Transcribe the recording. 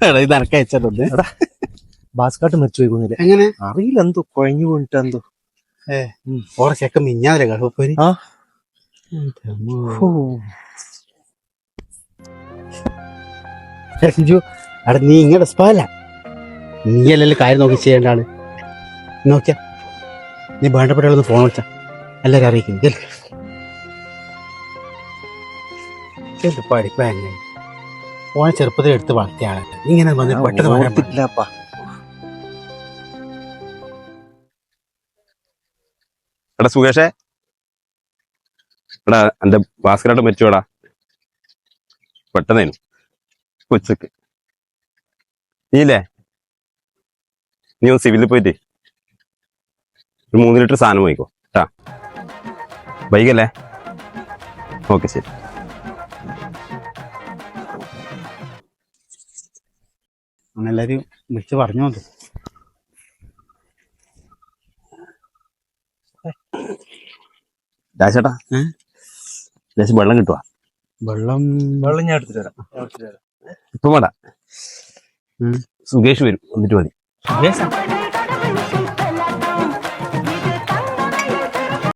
ഇത് എനക്ക് അയച്ചിട്ടുണ്ട് ബാസ്കാട്ട് മരിച്ചു പോയിക്കുന്നില്ല എങ്ങനെ? അറിയില്ല എന്തോ കുഴഞ്ഞു പോയിട്ട് എന്തോ. ഓറെ ചെക്ക മിഞ്ഞാതിലെ ഗൾഫപ്പേര് ആ. ഷിജു അവിടെ നീ ഇങ്ങടെ സ്പാല. നീ അല്ലല്ലോ കാര്യം നോക്കി ചെയ്യേണ്ടാണ് നോക്കിയ. നീ വേണ്ടപ്പെട്ട ഫോൺ വിളിച്ച. എല്ലാരും അറിയിക്കുന്നു. ചെല്ല് പഠിപ്പ എങ്ങനെ? ഓനെ ചെറുപ്പത്തിൽ എടുത്ത് വളർത്തിയാണ്. ഇങ്ങനെ വന്ന് പെട്ടെന്ന് പറയാൻ. എടാ സുകേഷേ. എടാ എന്റെ ഭാസ്കരായിട്ട് മരിച്ചോടാ പെട്ടെന്നേനു. ഉച്ചയ്ക്ക് നീല്ലേ നീ ഒന്ന് സിവിലിൽ പോയിട്ട് ഒരു മൂന്ന് ലിറ്റർ സാധനം വാങ്ങിക്കോ. കേട്ടാ ബൈക്കല്ലേ ഓക്കെ ശരി. അങ്ങനെ എല്ലാവരും വിളിച്ച് പറഞ്ഞു രാജേട്ടാ ചേട്ടാ ലേശം വെള്ളം കിട്ടുവാ? വെള്ളം വെള്ളം ഞാൻ എടുത്തിട്ട് തരാം. ഇപ്പൊ വേണ്ട. സുകേഷ് വരും എന്നിട്ട് മതി. സുഖേഷാ?